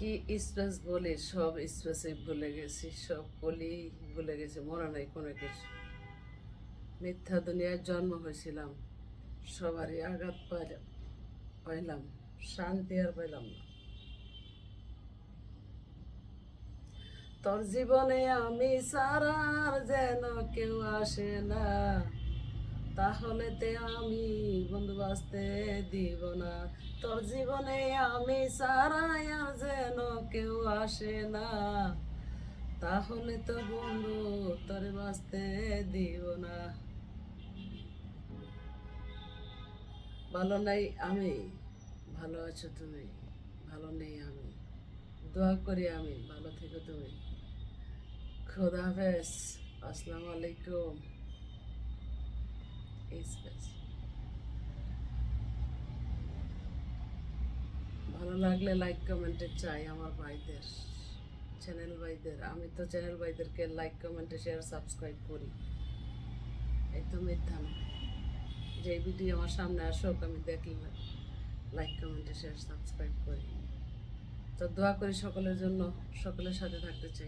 কি স্পেস বলি, সব স্পেসে ভুলে গেছি, সব বলি ভুলে গেছি, মনে নাই কোনো কিছু। মিথ্যা দুনিয়ায় জন্ম হয়েছিলাম, সবারই আঘাত পাইলাম পাইলাম, শান্তি আর পাইলাম না। তোর জীবনে আমি সারার যেন কেউ আসে না। তাহলে তে আমি বন্ধু বাঁচতে দিব না। তোর জীবনে আমি সারাই আর যেন কেউ আসে না। তাহলে তো বন্ধু তোর বাঁচতে দিব না। ভালো নাই আমি, ভালো আছো তুমি, ভালো নেই আমি। দোয়া করি আমি, ভালো থেকো তুমি। খোদা হাফেজ, আসসালামু আলাইকুম। ভালো লাগলে লাইক কমেন্টে চাই আমার ভাইদের চ্যানেল ভাইদের। আমি তো চ্যানেল ভাইদেরকে লাইক কমেন্টে শেয়ার সাবস্ক্রাইব করি। তো মিথ্যা না। যে ভিডিও আমার সামনে আসুক, আমি দেখি লাইক কমেন্টে শেয়ার সাবস্ক্রাইব করি। তো দোয়া করি সকলের জন্য, সকলের সাথে থাকতে চাই।